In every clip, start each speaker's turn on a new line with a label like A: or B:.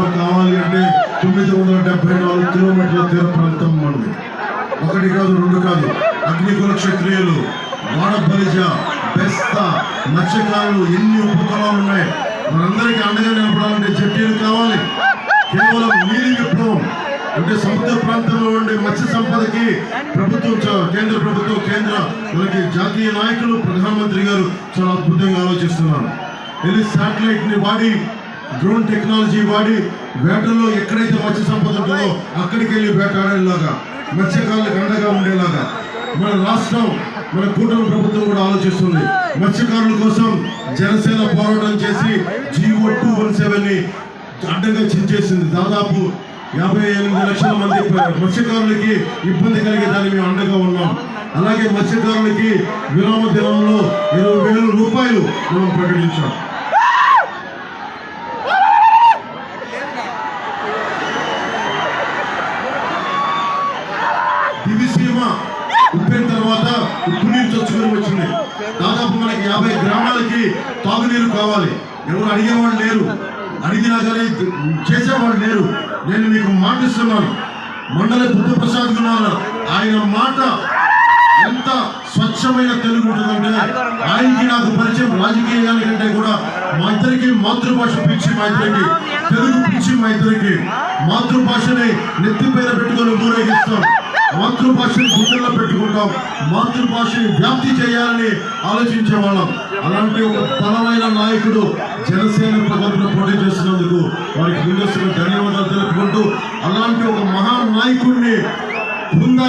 A: Power కావాలి అంటే తొమ్మిది వందల డెబ్బై నాలుగు కిలోమీటర్ల తీర ప్రాంతం మనది ఒకటి కాదు రెండు కాదు. అగ్నికుల క్షత్రియులు వాడబలిజ బెస్త మత్స్యకారులు ఎన్ని ఉపకులాలు ఉన్నాయి? మనందరికీ అండగా నిలబడాలంటే జట్టీలు కావాలి. కేవలం నీలి విప్లవం. అంటే సముద్ర ప్రాంతంలో ఉండే మత్స్య సంపదకి ప్రభుత్వం కేంద్ర ప్రభుత్వం కేంద్ర మనకి జాతీయ నాయకులు ప్రధానమంత్రి గారు చాలా అద్భుతంగా ఆలోచిస్తున్నారు. వెళ్ళి శాటిలైట్ని వాడి డ్రోన్ టెక్నాలజీ వాడి వేటల్లో ఎక్కడైతే మత్స్య సంపద ఉంటుందో అక్కడికి వెళ్ళి వేటాడేలాగా మత్స్యకారులకు అండగా ఉండేలాగా. మన రాష్ట్రం మన కూటమి ప్రభుత్వం కూడా ఆలోచిస్తుంది. మత్స్యకారుల కోసం జనసేన పోరాటం చేసి జీవో టూ వన్ సెవెన్ని అడ్డంగా చించేసింది. దాదాపు యాభై ఎనిమిది లక్షల మంది మత్స్యకారులకి ఇబ్బంది కలిగే దాన్ని మేము అండగా ఉన్నాం. అలాగే మత్స్యకారులకి విరామ దినంలో ఇరవై వేల రూపాయలు మనం ప్రకటించాం. దివిసీమ ఉప్పిన తర్వాత ఉప్పు నీరు చొచ్చుకొని వచ్చింది. దాదాపు మనకి యాభై గ్రామాలకి తాగునీరు కావాలి. ఎవరు అడిగేవాళ్ళు లేరు. అడిగినా కానీ చేసేవాళ్ళు లేరు. నేను మీకు మాటిస్తున్నాను మండలి బుద్ధప్రసాద్ ఉన్నారు ఆయన మాట ఎంత స్వచ్ఛమైన తెలుగు ఉంటుందంటే ఆయనకి నాకు పరిచయం రాజకీయానికంటే కూడా మా ఇద్దరికి మాతృభాష పిచ్చి మా ఇద్దరికి తెలుగు పిచ్చి మా ఇద్దరికి మాతృభాషని పేర పెట్టుకొని ఊరేగిస్తాం. మాతృభాషని గుండెల్లో పెట్టుకుంటాం. మాతృభాషని వ్యాప్తి చేయాలని ఆలోచించే వాళ్ళం. అలాంటి ఒక బలమైన నాయకుడు జనసేన ప్రజలను పోటీ చేస్తున్నందుకు వారికి ముందస్తున్న ధన్యవాదాలు తెలుపుకుంటూ అలాంటి ఒక మహా నాయకుడిని బృందా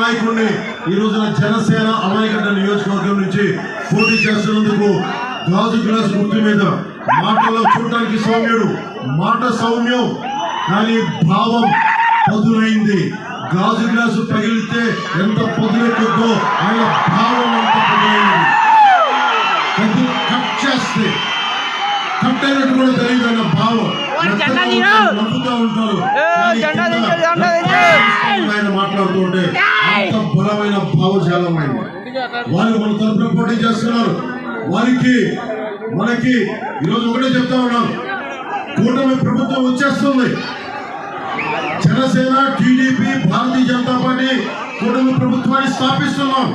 A: నాయకుడిని ఈ రోజున జనసేన అమాయకడ్డ నియోజకవర్గం నుంచి పోటీ చేస్తున్నందుకు గాజు గ్లాస్ గుర్తు మీద మాటల్లో చూడటానికి సౌమ్యుడు. మాట సౌమ్యం కానీ భావం పదునైంది. గాజు గ్లాసు పగిలితే ఎంత పదునెక్కుద్దో ఆయన భావం అంత పదునైంది కట్ కట్ చేస్తే కట్ అయినట్టు కూడా తెలియదు ఆయన భావం. నవ్వుతూ ఉంటారు. ఆయన మాట్లాడుతుంటే అంత బలమైన భావజాలమైంది. వారు మన తరపున పోటీ చేస్తున్నారు. వారికి మనకి ఈరోజు ఒకటే చెప్తా ఉన్నాను. కూటమి ప్రభుత్వం వచ్చేస్తుంది. జనసేన టీడీపీ భారతీయ జనతా పార్టీ కూటమి ప్రభుత్వాన్ని స్థాపిస్తున్నాం.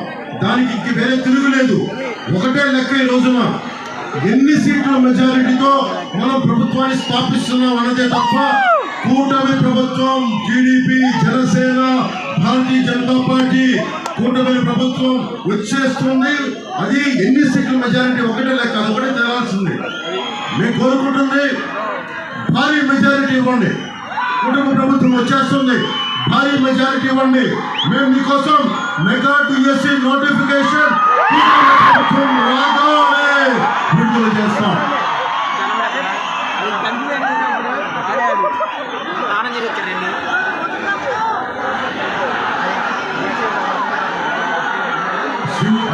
A: దానికి ఇంక వేరే తిరుగులేదు ఒకటే లెక్క ఈ రోజున. ఎన్ని సీట్ల మెజారిటీతో మనం ప్రభుత్వాన్ని స్థాపిస్తున్నాం అన్నదే తప్ప కూటమి ప్రభుత్వం టీడీపీ జనసేన భారతీయ జనతా పార్టీ కూటమి ప్రభుత్వం వచ్చేస్తుంది. అది ఎన్ని సీట్ల మెజారిటీ ఒకటే లెక్క అది ఒకటే తెలాల్సింది. మేము కోరుకుంటుంది భారీ మెజారిటీ ఇవ్వండి. కుటుంబ ప్రభుత్వం వచ్చేస్తుంది. భారీ మెజారిటీ ఇవ్వండి. మేము మీకోసం మెగా డిఎస్సి నోటిఫికేషన్ రాగానే విడుదల చేస్తాం.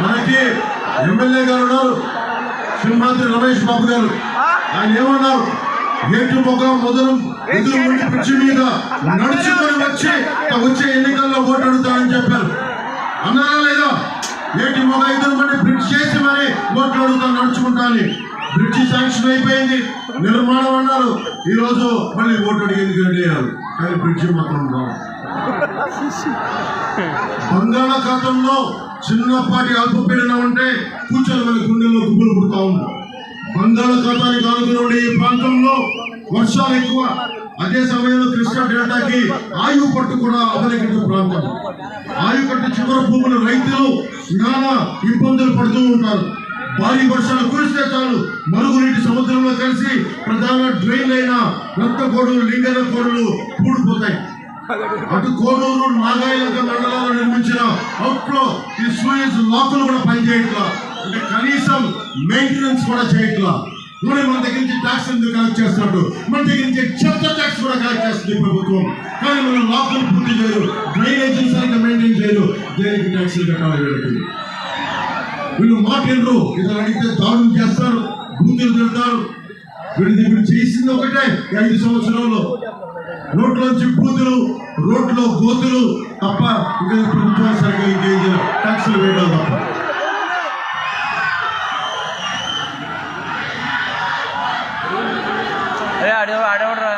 A: మనకి ఎమ్మెల్యే గారు ఉన్నారు. సింహాద్రి రమేష్ బాబు గారు. ఆయన ఏమన్నారు? ఏటు మొగ మొదలు ఎదురు ముందు పిచ్చి మీద నడుచుకొని వచ్చి వచ్చే ఎన్నికల్లో అడుగుతానని చెప్పారు. అన్నారా లేదా? ఏటి మొగ ఎదురు మంది బ్రిడ్జ్ చేసి మరి ఓట్లు అడుగుతాను నడుచుకుంటాను బ్రిడ్జి శాంక్షన్ అయిపోయింది. నిర్మాణం అన్నారు. ఈ రోజు మళ్ళీ ఓటు అడిగేందుకు రెడీ అయ్యారు కానీ బ్రిడ్జి మాత్రం రావు బంగాళాఖాతంలో చిన్నపాటి అల్పపీడనం ఉంటే కూర్చొని మన గుండెల్లో గుబ్బులు పుడతా ఉంది. బంగాళాఖాతానికి ఆనుకుని ఉండే ఈ ప్రాంతంలో వర్షాలు ఎక్కువ. అదే సమయంలో కృష్ణా డెల్టాకి ఆయు పట్టు కూడా అవలెక్కటి ప్రాంతం. ఆయుకట్టు చివరి భూములు రైతులు నానా ఇబ్బందులు పడుతూ ఉంటారు. భారీ వర్షాలు కురిస్తే చాలు మరుగునీటి సముద్రంలో కలిసి ప్రధాన డ్రైన్ అయిన రక్తకోడులు లింగన కోడులు పూడిపోతాయి అటు కోడూరు నాగాయలంక మండలాలు నిర్మించిన అవుట్లో ఈ సూయజ్ లాకులు కూడా పనిచేయట్లా. అంటే కనీసం మెయింటెనెన్స్ కూడా చేయట్లా. మరి మన దగ్గర నుంచి ట్యాక్స్ ఎందుకు కలెక్ట్ చేస్తున్నట్టు మన దగ్గర నుంచి చెత్త ట్యాక్స్ కూడా కలెక్ట్ చేస్తుంది ప్రభుత్వం. కానీ మనం లాకులు పూర్తి చేయరు డ్రైనేజ్ సరిగ్గా మెయింటైన్ చేయరు దేనికి ట్యాక్స్లు కట్టాలి వీళ్ళకి? వీళ్ళు మాట్లాడరు ఇతను అడిగితే దాడులు చేస్తారు. బూతులు తిడతారు. వీళ్ళు వీడు చేసింది ఒకటే ఐదు సంవత్సరాల్లో. రోడ్లోంచి బూతులు రోడ్లో గోతులు తప్ప ఇంకా ప్రభుత్వాలు సరిగ్గా ఇంకేం ట్యాక్సులు వేయడం తప్ప.
B: ఆడే ఆడేవాడరా?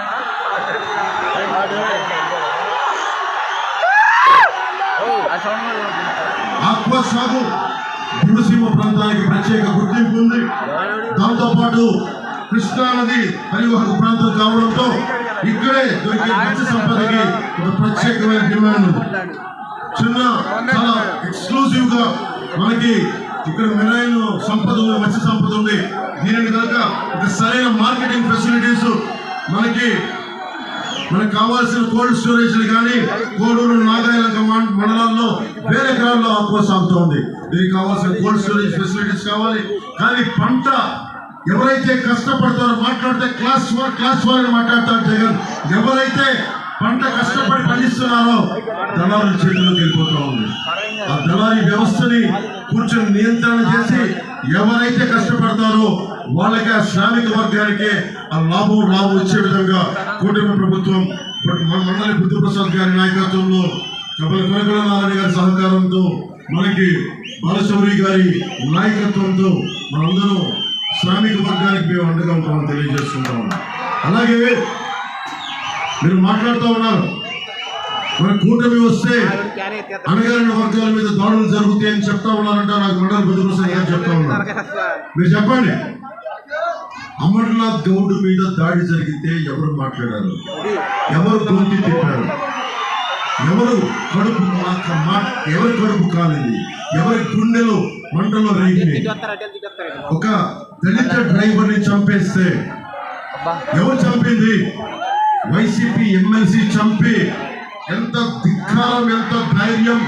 A: అక్వసాగు గురుసీమ ప్రాంతానికి ప్రత్యేక గుర్తింపు ఉంది. దాంతోపాటు కృష్ణానది పరివాహక ప్రాంతం కావడంతో ఇక్కడే దొరికే మంచి సంపదకి ఒక ప్రత్యేకమైన డిమాండ్ చిన్న చాలా ఎక్స్క్లూజివ్గా మనకి ఇక్కడ మినరైన్ సంపద ఉంది మత్స్య సంపద ఉంది. దీనిని కనుక ఒక సరైన మార్కెటింగ్ ఫెసిలిటీస్ మనకి మనకు కావాల్సిన కోల్డ్ స్టోరేజ్ కానీ కోడూరు నాగాయలంక మండలాల్లో వేరే గ్రామాల్లో ఆక్వా సాగుతోంది దీనికి కావాల్సిన కోల్డ్ స్టోరేజ్ ఫెసిలిటీస్ కావాలి. కానీ పంట ఎవరైతే కష్టపడతారో మాట్లాడితే క్లాస్ వార్ క్లాస్ వారిని మాట్లాడతారు జగన్. ఎవరైతే పంట కష్టపడి పండిస్తున్నారో దళారుల చేతిలోకి వెళ్ళిపోతూ ఉంది. ఆ దళారీ వ్యవస్థని కూర్చొని నియంత్రణ చేసి ఎవరైతే కష్టపడతారో వాళ్ళకి ఆ శ్రామిక వర్గానికి ఆ లాభం లాభం వచ్చే విధంగా కూటమి ప్రభుత్వం మన మండలి బుద్ధప్రసాద్ గారి నాయకత్వంలో కబల కొనకల నారాయణ గారి సహకారంతో మనకి బాలశౌరి గారి నాయకత్వంతో మనందరం శ్రామిక వర్గానికి మేము అండగా ఉంటామని తెలియజేస్తున్నాం. అలాగే మీరు మాట్లాడుతూ ఉన్నారు. మన కూటమి వస్తే. అణగారిన వర్గాల మీద దాడులు జరుగుతాయని చెప్తా ఉన్నారంట. నాకు మండలి బుద్ధప్రసాద్ గారు చెప్తా ఉన్నారు? మీరు చెప్పండి. అమర్నాథ్ గౌడ్ మీద దాడి జరిగితే ఎవరు మాట్లాడారు? ఎవరు? గొంతు తిప్పారు? ఎవరు కడుపు ఎవరి కడుపు కాలింది ఎవరి గుండెలో మంటలో రేగింది
B: ఇక.
A: ఒక దళిత డ్రైవర్ని చంపేస్తే ఎవరు చంపింది? వైసీపీ ఎమ్మెల్సీ చంపి ఎంత ధిక్కారం ఎంత ధైర్యం